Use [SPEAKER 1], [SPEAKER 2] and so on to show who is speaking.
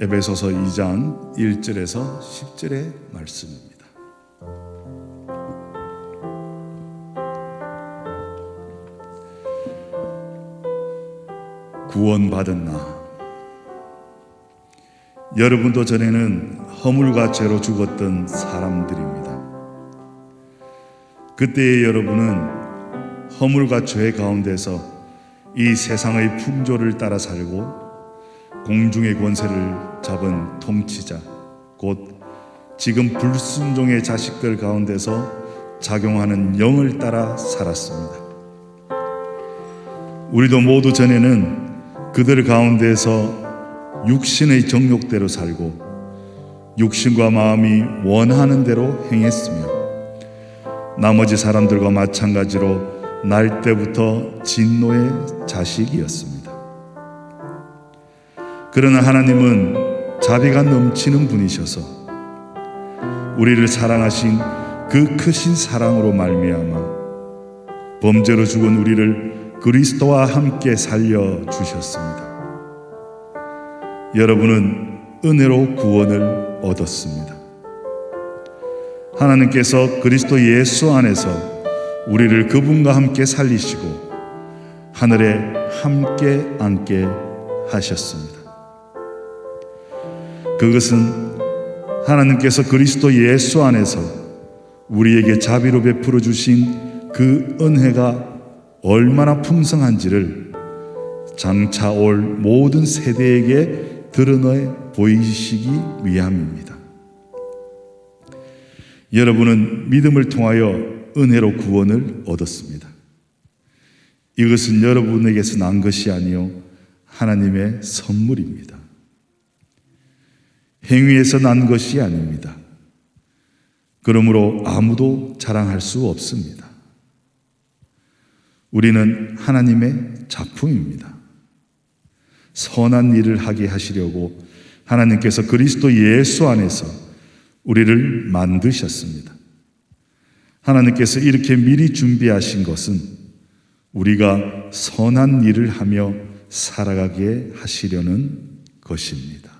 [SPEAKER 1] 에베소서 2장 1절에서 10절의 말씀입니다. 구원받은 나 여러분도 전에는 허물과 죄로 죽었던 사람들입니다. 그때의 여러분은 허물과 죄 가운데서 이 세상의 풍조를 따라 살고 공중의 권세를 잡은 통치자 곧 지금 불순종의 자식들 가운데서 작용하는 영을 따라 살았습니다. 우리도 모두 전에는 그들 가운데서 육신의 정욕대로 살고 육신과 마음이 원하는 대로 행했으며 나머지 사람들과 마찬가지로 날 때부터 진노의 자식이었습니다. 그러나 하나님은 자비가 넘치는 분이셔서 우리를 사랑하신 그 크신 사랑으로 말미암아 범죄로 죽은 우리를 그리스도와 함께 살려 주셨습니다. 여러분은 은혜로 구원을 얻었습니다. 하나님께서 그리스도 예수 안에서 우리를 그분과 함께 살리시고 하늘에 함께 앉게 하셨습니다. 그것은 하나님께서 그리스도 예수 안에서 우리에게 자비로 베풀어 주신 그 은혜가 얼마나 풍성한지를 장차 올 모든 세대에게 드러내 보이시기 위함입니다. 여러분은 믿음을 통하여 은혜로 구원을 얻었습니다. 이것은 여러분에게서 난 것이 아니요 하나님의 선물입니다. 행위에서 난 것이 아닙니다. 그러므로 아무도 자랑할 수 없습니다. 우리는 하나님의 작품입니다. 선한 일을 하게 하시려고 하나님께서 그리스도 예수 안에서 우리를 만드셨습니다. 하나님께서 이렇게 미리 준비하신 것은 우리가 선한 일을 하며 살아가게 하시려는 것입니다.